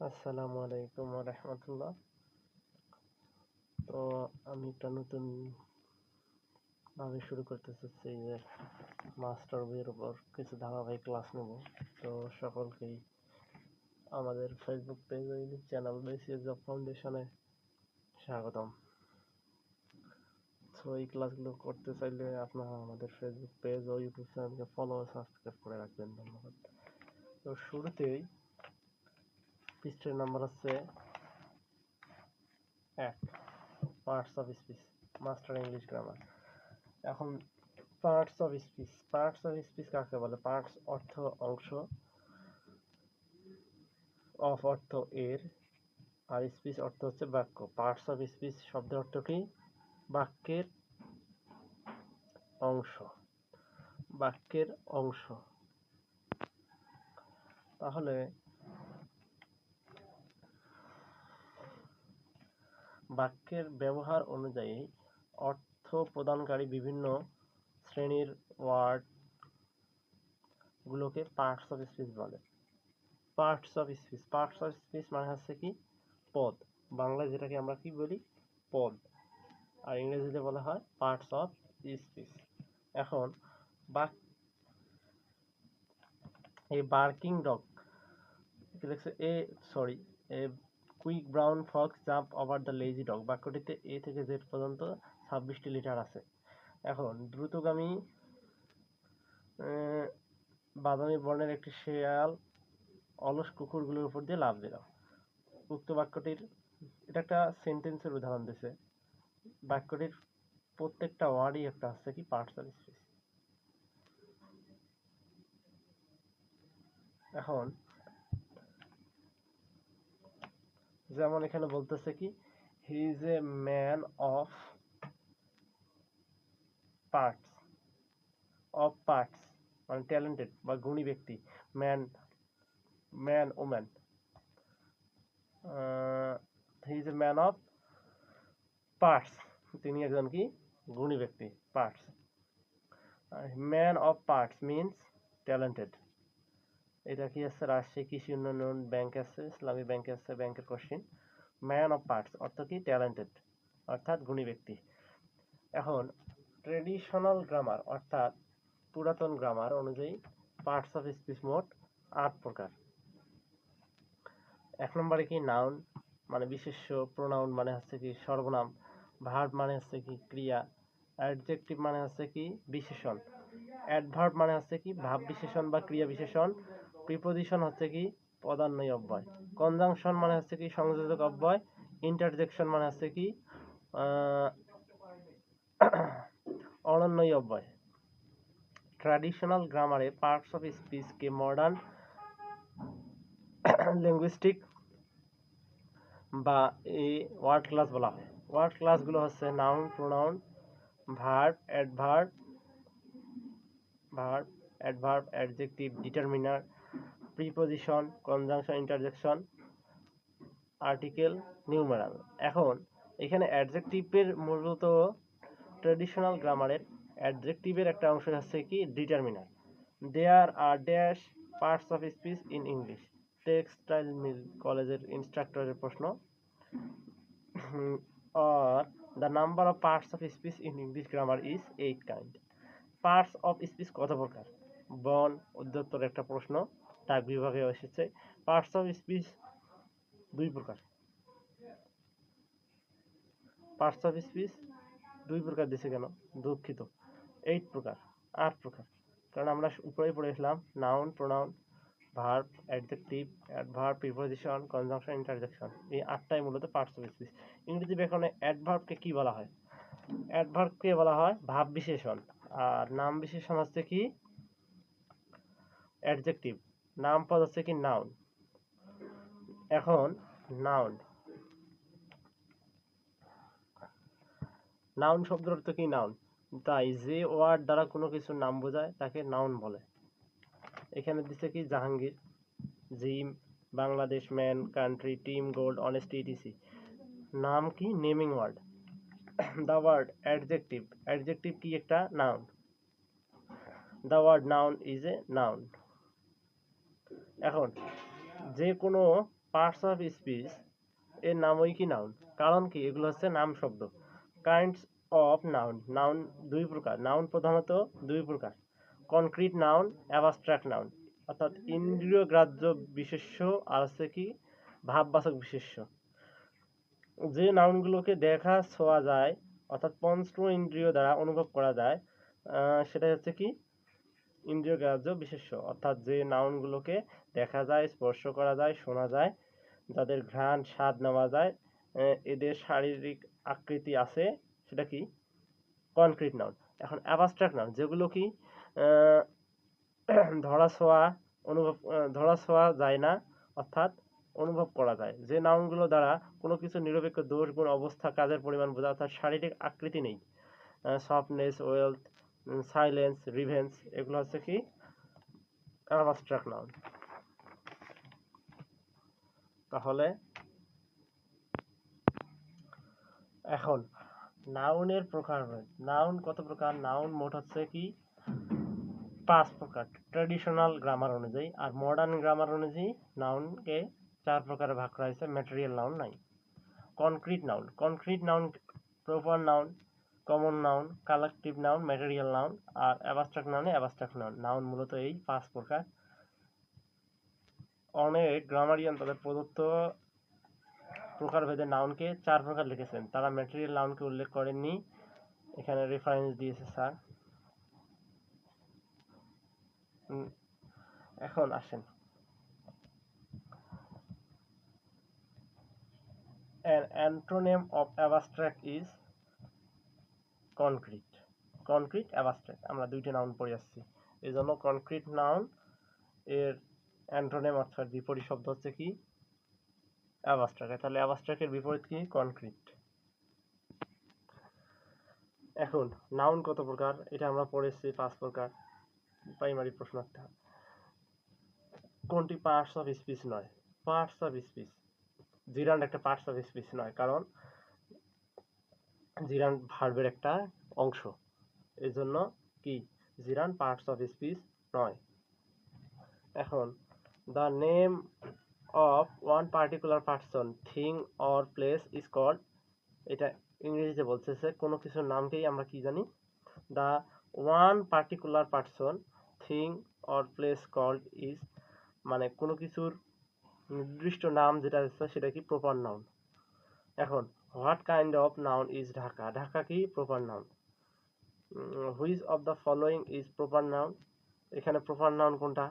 আসসালামু আলাইকুম রহমতুল্লাহ। তো আমি একটা নতুন ভাবে শুরু করতে চাচ্ছি যে মাস্টার বইয়ের উপর কিছু ধারাবাহিক ক্লাস নেব। তো সকলকেই আমাদের ফেসবুক পেজ ও চ্যানেল জব ফাউন্ডেশনে স্বাগতম। তো এই ক্লাসগুলো করতে চাইলে আপনারা আমাদের ফেসবুক পেজ ও ইউটিউব চ্যানেলকে ফলো সাবস্ক্রাইব করে রাখবেন। ধন্যবাদ। তো শুরুতেই পৃষ্ঠের নাম্বার হচ্ছে এক parts of speech master English grammar এখন parts of speech parts of speech কাকে বলে? পার্টস অর্থ অংশ অফ অর্থ এর, আর স্পিচ অর্থ হচ্ছে বাক্য। পার্টস অফ স্পিচ শব্দের অর্থ কি? বাক্যের অংশ। বাক্যের অংশ। তাহলে বাক্যের ব্যবহার অনুযায়ী অর্থ প্রদানকারী বিভিন্ন শ্রেণির ওয়ার্ড গুলোকে পার্টস অফ স্পিচ বলে। Parts of speech parts of speech মানে হচ্ছে কি? পদ। বাংলায় যেটাকে আমরা কি বলি? পদ। আর ইংরেজিতে বলা হয় পার্টস অফ স্পিচ এখন বাক এই barking dog a sorry a quick brown fox jump over the lazy dog. বাক্যটিতে এ থেকে জেড পর্যন্ত ছাব্বিশটি লিটার আছে। এখন, দ্রুতগামী বাদামি বর্ণের একটি শেয়াল অলস কুকুরগুলোর উপর দিয়ে লাভ দিল। উক্ত বাক্যটির, এটা একটা সেন্টেন্সের উদাহরণ দিছে। বাক্যটির প্রত্যেকটা ওয়ার্ডই একটা আছে কি পার্টস অফ স্পিচ এখন যেমন এখানে বলতেছে কি he is a man of parts of parts মানে ট্যালেন্টেড বা গুণী ব্যক্তি man man woman he is a man of parts তিনি একজন কি, গুণী ব্যক্তি parts man of parts means talented এটা কি আছে? রাজশাহী কৃষি উন্নয়ন ব্যাংক আছে, ইসলামী ব্যাংকে আছে, ব্যাংকের কোশ্চিন ম্যান অফ পার্টস অর্থ কি? ট্যালেন্টেড অর্থাৎ গুণী ব্যক্তি। এখন ট্রেডিশনাল গ্রামার অর্থাৎ পুরাতন গ্রামার অনুযায়ী পার্টস অফ স্পিচ মোট আট প্রকার। এক নম্বরে কি? নাউন মানে বিশেষ্য প্রোনাউন মানে হচ্ছে কি? সর্বনাম। ভার্ব মানে হচ্ছে কি? ক্রিয়া। অ্যাডজেক্টিভ মানে হচ্ছে কি? বিশেষণ। অ্যাডভার্ব মানে হচ্ছে কি? ভাব বিশেষণ বা ক্রিয়া বিশেষণ। প্রিপোজিশন হচ্ছে কি? পদান্বয়ী অব্যয়। কনজাংশন মানে হচ্ছে কি? সংযোজক অব্যয়। ইন্টারজেকশন মানে হচ্ছে কি? অনন্যই অব্যয়। ট্র্যাডিশনাল গ্রামারে পার্টস অফ স্পিচকে মডার্ন লিঙ্গুইস্টিক বা এই ওয়ার্ড ক্লাস বলা হয়। ওয়ার্ড ক্লাসগুলো হচ্ছে noun pronoun verb adverb verb adverb adjective determiner preposition conjunction interjection article numeral এখন এখানে অ্যাডজেক্টিভের মূলত ট্রেডিশনাল গ্রামারের অ্যাডজেক্টিভের একটা অংশ হচ্ছে কি? Determiner there are dash parts of speech in English textile mill কলেজের ইনস্ট্রাক্টরের প্রশ্ন। আর the number of parts of speech in English grammar is eight kind parts of speech কত প্রকার? বন উদ্যোত্তর একটা প্রশ্ন। ডাক বিভাগে এসেছে। পার্টস অফ স্পিচ দুই প্রকার। পার্টস অফ স্পিচ দুই প্রকার দিছে কেন? দুঃখিত। এইট প্রকার, আট প্রকার। কারণ আমরা উপরেই পড়েছিলাম noun pronoun verb adjective adverb preposition conjunction interjection এই আটটাই মূলত পার্টস অফ স্পিচ। ইংরেজি ব্যাকরণে অ্যাডভার্বকে কি বলা হয়? অ্যাডভার্বকে বলা হয়? ভাব বিশেষণ। আর নাম বিশেষণ হচ্ছে কি? অ্যাডজেক্টিভ নাম পদ হচ্ছে কি নাউন এখন নাউন নাউন শব্দের অর্থ কি নাউন তাই যে ওয়ার্ড দ্বারা কোনো কিছুর নাম বোঝায়, তাকে নাউন বলে। এখানে দিচ্ছে কি Jahangir, Jim, Bangladesh man country team gold honesty ETC নাম কি? Naming word the word adjective adjective কি একটা noun the word noun is a noun এখন, যে কোনো পার্টস অফ স্পিচ এর নামই কি নাউন কারণ কি? এগুলো হচ্ছে নাম শব্দ। কাইন্ডস অফ নাউন নাউন দুই প্রকার। নাউন প্রধানত দুই প্রকার। কনক্রিট নাউন অ্যাবস্ট্রাক্ট নাউন অর্থাৎ ইন্দ্রিয় গ্রাহ্য বিশেষ্য আর হচ্ছে কি? ভাববাচক বিশেষ্য। যে নাউনগুলোকে দেখা, ছোঁয়া যায়, অর্থাৎ পঞ্চ ইন্দ্রিয় দ্বারা অনুভব করা যায় সেটা হচ্ছে কি? ইন্দ্রিয় গ্রাহ্য বিশেষ্য। অর্থাৎ যে নাউনগুলোকে দেখা যায়, স্পর্শ করা যায়, শোনা যায় যাদের ঘ্রাণ, স্বাদ নেওয়া যায় এদের শারীরিক আকৃতি আছে, সেটা কি? Concrete noun. এখন অ্যাবস্ট্রাক্ট নাউন, যেগুলো কি ধরা ছোঁয়া, অনুভব ধরা ছোঁয়া যায় না, অর্থাৎ অনুভব করা যায়। যে নাউনগুলো দ্বারা কোনো কিছু নিরপেক্ষ দোষ গুণ অবস্থা, কাজের পরিমাণ বোঝা, অর্থাৎ শারীরিক আকৃতি নেই। সফটনেস ওয়েলথ সাইলেন্স রিভেন্স এগুলো হচ্ছে কি? Abstract noun. তাহলে এখন নাউনের প্রকার নাউন কত প্রকার? নাউন মোট হচ্ছে কি? পাঁচ প্রকার। ট্র্যাডিশনাল গ্রামার অনুযায়ী আর মডার্ন গ্রামার অনুযায়ী নাউনকে চার প্রকারে ভাগ করা হয়েছে ম্যাটেরিয়াল নাউন নাই। Concrete noun concrete noun proper noun common noun collective noun material noun আর অ্যাবস্ট্রাক্ট নাউনে অ্যাবস্ট্রাক্ট নাউন নাউন মূলত এই পাঁচ প্রকার। অনেক গ্রামারিয়ান তাদের প্রদত্ত প্রকারভেদে নাউনকে চার প্রকার লিখেছেন। তারা ম্যাটেরিয়াল নাউনকে উল্লেখ করেননি। এখানে রেফারেন্স দিয়েছে স্যার। এখন আসেন। An antonym of abstract is concrete concrete, abstract আমরা দুইটা নাউন পড়ে আসছি। এই জন্য কনক্রিট নাউন এর অ্যান্টোনেম অর্থাৎ বিপরীত শব্দ হচ্ছে কি? অ্যাবাস্ট্রাক। তাহলে অ্যাবাস্ট্রাকের বিপরীত কি? কনক্রিট। এখন নাউন কত প্রকার? এটা আমরা পড়েছি পাঁচ প্রকার। প্রাইমারি প্রশ্ন একটা। কোনটি পার্টস অফ স্পিচ নয়? পার্টস অফ স্পিচ জিরান্ড একটা পার্টস অফ স্পিচ নয়, কারণ জিরান্ড ভার্বের একটা অংশ। এই জন্য কি? জিরান পার্টস অফ স্পিচ নয়। এখন the name of one particular person thing or place is called এটা ইংরেজিতে বলতেছে, কোনো কিছুর নামকেই আমরা কি জানি? The one particular person thing or place called is মানে কোনো কিছুর নির্দিষ্ট নাম যেটা আছে সেটা কি প্রপার নাউন এখন what kind of noun is Dhaka Dhaka কি proper noun which of the following is proper noun এখানে প্রপার নাউন কোনটা?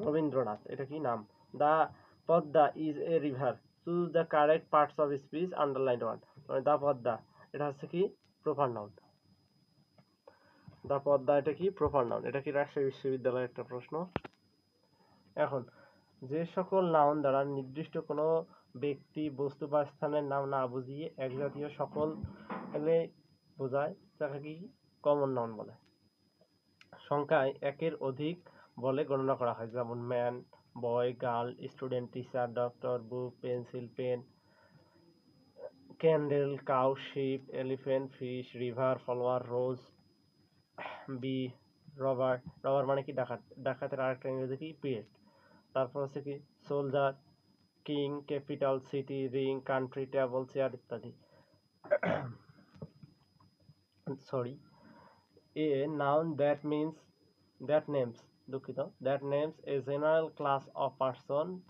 রবীন্দ্রনাথ, এটা কি নাম? The Padma is a river, choose the correct parts of speech underline one. মানে the Padma, এটা হচ্ছে কি? Proper noun. দ্য পদ্মা, এটা কি? Proper noun. এটা কি রাজশাহী বিশ্ববিদ্যালয়ের একটা প্রশ্ন? এখন, যে সকল নাউন দ্বারা নির্দিষ্ট কোনো ব্যক্তি, বস্তু বা স্থানের নাম না বুঝিয়ে এক জাতীয় সকল এলে বোঝায় তাকে কি? কমন নাউন বলে। সংখ্যায় একের অধিক বলে গণনা করা হয়। যেমন man boy girl student teacher doctor book pencil pen candle cow ship elephant fish river follower rose bee robber robber মানে কি? ডাকাত, ডাকাতের আরেকটা ইংরেজি কি? পিরিয়ড তারপর হচ্ছে কি? Soldier king capital city ring country table chair ইত্যাদি। Sorry a noun that means that names দুঃখিত that names a general class of persons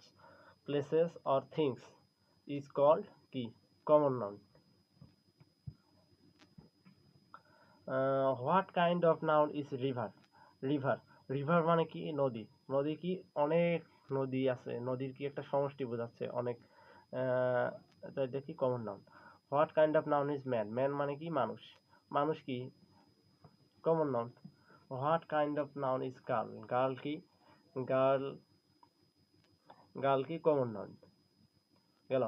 places or things is called কি? Common noun what kind of noun is river river river মানে কি? নদী। নদী কি? অনেক নদী আছে। নদীর কি একটা সমষ্টি বোঝাচ্ছে অনেক এটা কি common noun what kind of noun is man man মানে কি? মানুষ। মানুষ কি? Common noun what kind of noun is girl girl কি গার্ল গার্ল কি কমন নাউন গেল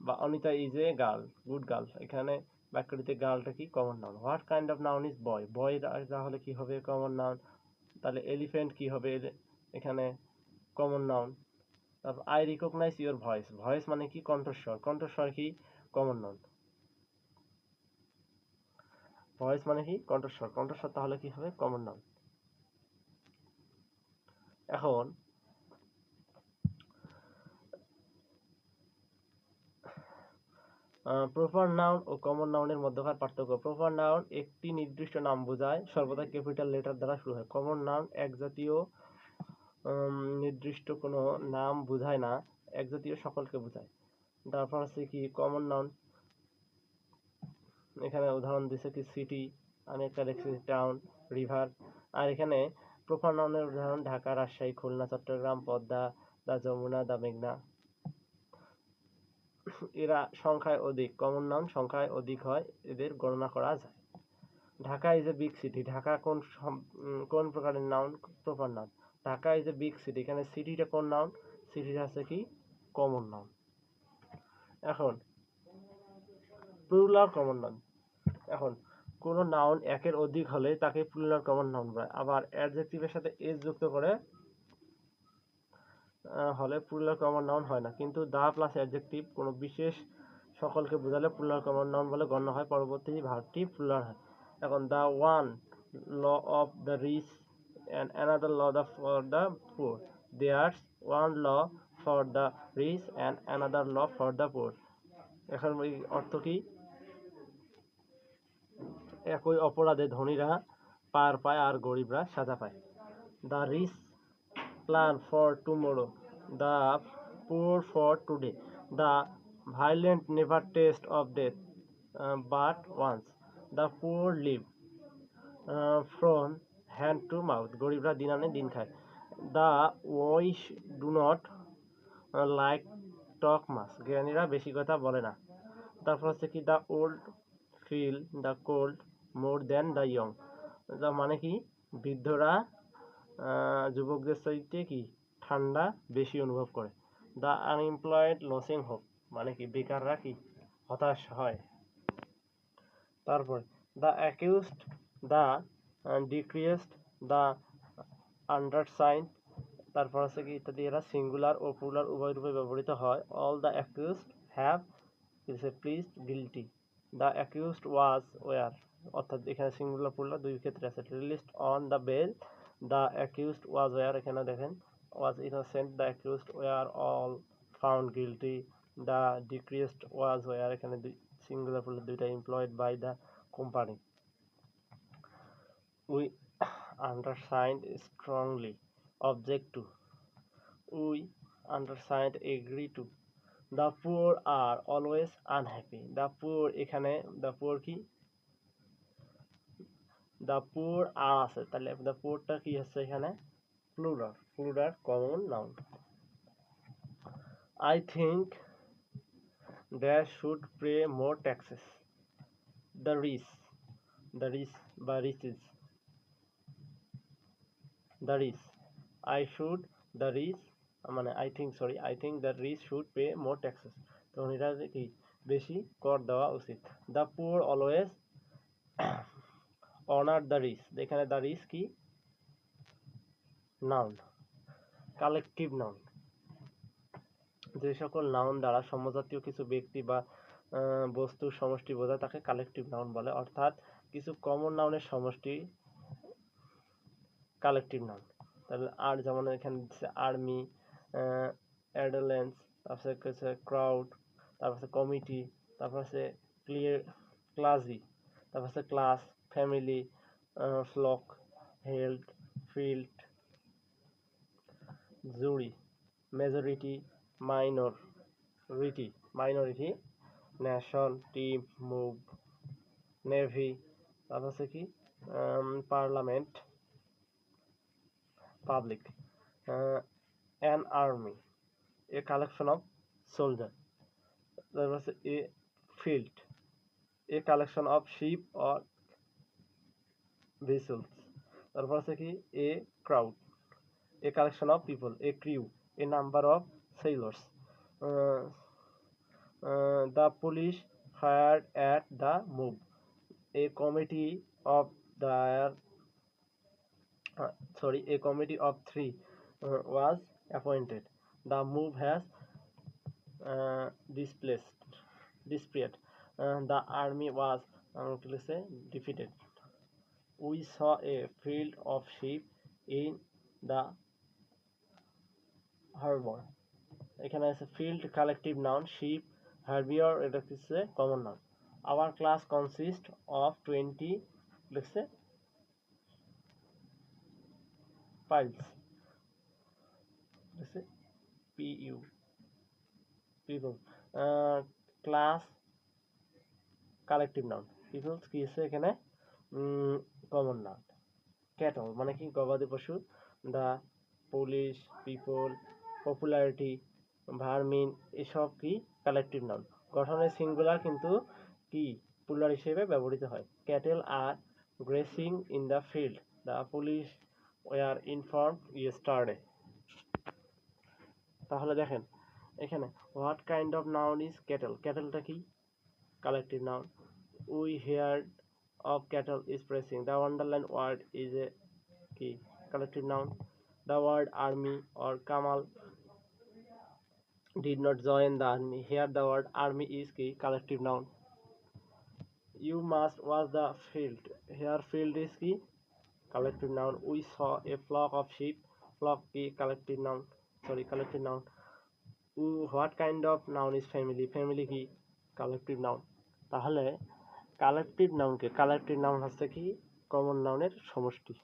বা Anita is a girl good girl এখানে বাক্যটিতে গার্লটা কি? Common noun what kind of noun is boy boy তাহলে কি হবে কমন নাউন তাহলে এলিফ্যান্ট কি হবে? এখানে কমন নাউন তারপর I recognise your voice voice মানে কি? কণ্ঠস্বর। কণ্ঠস্বর কি? কমন নাউন ভয়েস মানে কি? কণ্ঠস্বর। কণ্ঠস্বর তাহলে কি হবে? কমন নাম এখন প্রপার নাউন ও কমন নাউনের মধ্যকার পার্থক্য। প্রপার নাউন একটি নির্দিষ্ট নাম বোঝায়, সর্বদা ক্যাপিটাল লেটার দ্বারা শুরু হয়। কমন নাউন একজাতীয় নির্দিষ্ট কোনো নাম বোঝায় না, এক জাতীয় সকলকে বোঝায়। তারপর হচ্ছে কি? কমন নাউন এখানে উদাহরণ দিছে কি সিটি আমি একটা দেখছি টাউন রিভার আর এখানে প্রপার নাউনের উদাহরণ, ঢাকা, রাজশাহী, খুলনা, চট্টগ্রাম, পদ্মা, দা যমুনা, দা মেঘনা। এরা সংখ্যায় অধিক কমন নাউন সংখ্যায় অধিক হয়, এদের গণনা করা যায়। Dhaka is a big city Dhaka কোন কোন প্রকারের noun proper noun Dhaka is a big city এখানে সিটিটা কোন নাউন সিটিটা আছে কি কমন নাউন এখন প্লুরাল কমন নাউন এখন, কোন নাউন একের অধিক হলে তাকে প্লুরাল কমন নাউন বলে। আবার অ্যাডজেক্টিভের সাথে এস যুক্ত করে হলে প্লুরাল কমন নাউন হয় না। কিন্তু দা প্লাস অ্যাডজেক্টিভ কোনো বিশেষ সকলকে বোঝালে প্লুরাল কমন নাউন বলে গণ্য হয়। পরবর্তী ভার্বটি প্লুরাল হয়। এখন the one law of the rich and another law the for the poor there's one law for the rich and another law for the poor এখন অর্থ কি? একই অপরাধে ধনীরা পার পায় আর গরিবরা সাজা পায়। The rich plan for tomorrow the poor for today the valiant never taste of death but once the poor live from hand to mouth গরিবরা দিন আনে, দিন খায়। The wise do not like talk much জ্ঞানীরা বেশি কথা বলে না। তারপর হচ্ছে কি the old feel the cold more than the young মানে কি? বৃদ্ধরা যুবকদের চাইতে কি? ঠান্ডা বেশি অনুভব করে। দ্য আনএমপ্লয়েড লসিং হোপ মানে কি? বেকাররা কি? হতাশ হয়। তারপর the accused the deceased the undersigned তারপর আছে কি? ইত্যাদি। এরা সিঙ্গুলার ও প্লুরাল উভয় রূপে ব্যবহৃত হয়। All the accused have is a please guilty the accused was were অর্থাৎ এখানে সিঙ্গুলার প্লুরাল দুই ক্ষেত্রে আছে released on the bail the accused was were এখানে দেখেন was innocent the accused were all found guilty the deceased was were এখানে singular plural দুইটা employed by the company we undersigned strongly, object to, we undersigned agree to the poor are always unhappy the poor, এখানে, the poor কি? The poor আর আছে। তাহলে দা পুরটা কি হচ্ছে এখানে? Plural plural common noun I think there should pray more taxes the rich the rich বা riches the rich I should the rich মানে I think sorry I think the rich should pay more taxes তখন এটা কি বেশি কর দেওয়া উচিত। The poor always honor the rich এখানে the rich কি? নাউন কালেকটিভ নাউন যে সকল নাউন দ্বারা সমজাতীয় কিছু ব্যক্তি বা বস্তুর সমষ্টি বোঝায়, তাকে কালেকটিভ নাউন বলে। অর্থাৎ কিছু কমন নাউনের সমষ্টি কালেকটিভ নাউন তাহলে আর যেমন এখানে দিচ্ছে আর্মি অ্যাডোলেন্স তারপর হচ্ছে ক্রাউড তারপর হচ্ছে কমিটি তারপর হচ্ছে ক্লিয়ার ক্লাসি তারপর হচ্ছে class family flock health field jury majority minority minority nation team move navy তারপর হচ্ছে কি parliament public uh, an army a collection of soldiers there was a field a collection of sheep or তারপর আছে কি collection of people a crew a number of sailors uh, uh, the police fired at the mob a committee of their uh, sorry, a committee of three uh, was appointed. The move has uh, displaced, disappeared. Uh, the army was uh, defeated. We saw a field of sheep in the harbor. এখানে আছে field collective noun ship harbour এটা হচ্ছে common noun our class consist of twenty লিখছে pupils লিখছে P U people class collective noun peoples কি আছে এখানে? Common noun cattle মানে কি? গবাদি পশু, the police people popularity vermin এসব কি? কালেকটিভ নাউন গঠনের সিঙ্গুলার কিন্তু কি? পুলার হিসেবে ব্যবহৃত হয়। Cattle are grazing in the field the police were inform yesterday তাহলে দেখেন, এখানে what kind of noun is cattle ক্যাটেলটা কি? Collective noun we here of cattle is pressing. The underlined word is a key collective noun. The word army or Kamal did not join the army. Here the word army is key collective noun. You must watch the field. Here field is key collective noun. We saw a flock of sheep. Flock key collective noun. Sorry collective noun. What kind of noun is family? Family key collective noun. তাহলে collective নাউনকে, collective noun হচ্ছে কি? Common নাউনের সমষ্টি।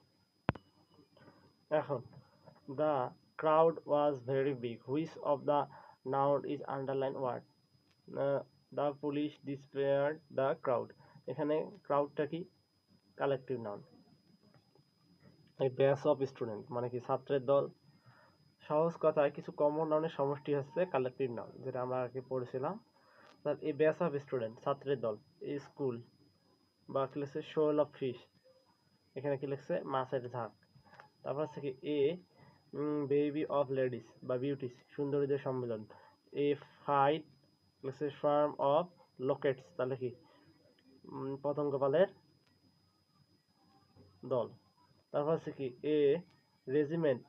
এখন the crowd was very big which of the noun is underline word the police disperse the crowd এখানে ক্রাউডটা কি? Collective noun. এই ব্যাস অফ স্টুডেন্ট মানে কি ছাত্রের দল। সহজ কথায় কিছু কমন নাউনের সমষ্টি হচ্ছে কালেকটিভ নাউন, যেটা আমরা আগে পড়েছিলাম। এই ব্যাস অফ স্টুডেন্ট ছাত্রের দল। স্কুল বা কি লিখছে শোল অফ ফিশ এখানে কি লিখছে? মাছের ঝাঁক। তারপর হচ্ছে কি? এ বেবি অফ লেডিস বা বিউটিস, সুন্দরীদের সম্মেলন। এ, ফাইট লিখছে? ফার্ম অফ লোকেটস, তাহলে কি? পতঙ্গপালের দল। তারপর হচ্ছে কি? এ, রেজিমেন্ট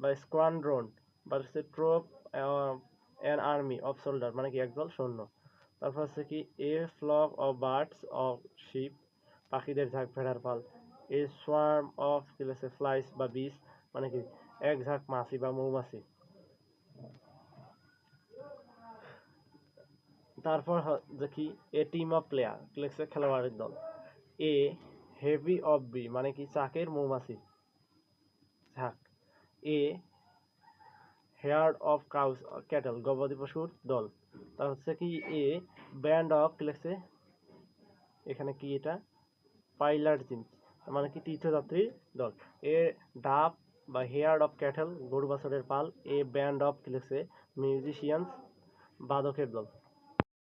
বা স্কোয়াড্রন বা হচ্ছে troop an army of soldier মানে কি? একদল সৈন্য। তারপর হচ্ছে কি a flock of birds of sheep পাখিদের ঝাঁক ভেড়ার পাল এ সোয়ার্ম অফ কি লেছে ফ্লাইস বা বিষ মানে কি, এক ঝাঁক মাছি বা মৌমাছি। তারপর কি এ টিম অফ প্লেয়ার লেখছে খেলোয়াড়ের দল। এ হেভি অফ বি মানে কি, চাকের মৌমাছি, ঝাঁক। A herd of cows cattle গবাদি পশুর দল। তার হচ্ছে কি এ ব্যান্ড অফ কি লিখছে এখানে কি এটা? Pilgrims. মানে কি তীর্থযাত্রীর দল। এ ডাব বা হেয়ার অফ ক্যাটেল গরু বাছরের পাল, এ ব্যান্ড অফ কি লিখছে মিউজিশিয়ানস বাদকের দল।